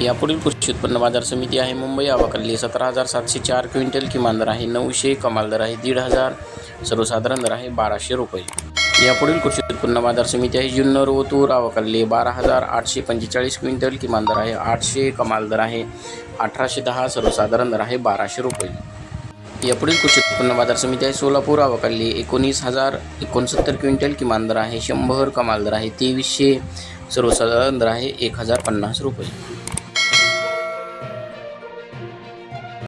यापुढील कृषी उत्पन्न बाजार समिती आहे. मुंबई आवकल्ली सतरा हजार सातशे चार क्विंटल किमान दर आहे. नऊशे कमाल दर आहे. दीड हजार सर्वसाधारण दर आहे. बाराशे रुपये. यापुढील कृषी उत्पन्न बाजार समिती आहे. जुन्नर ओतूर आवकल्ली बारा हजार आठशे पंचेचाळीस क्विंटल किमान दर आहे. आठशे कमाल दर आहे. अठराशे दहा सर्वसाधारण दर आहे. बाराशे रुपये. यापुढील कृषी उत्पन्न बाजार समिती आहे. सोलापूर आवकल्ली एकोणीस हजार एकोणसत्तर क्विंटल किमान दर आहे. शंभर कमाल दर आहे. तेवीसशे सर्वसाधारण दर आहे. एक हजार पन्नास रुपये.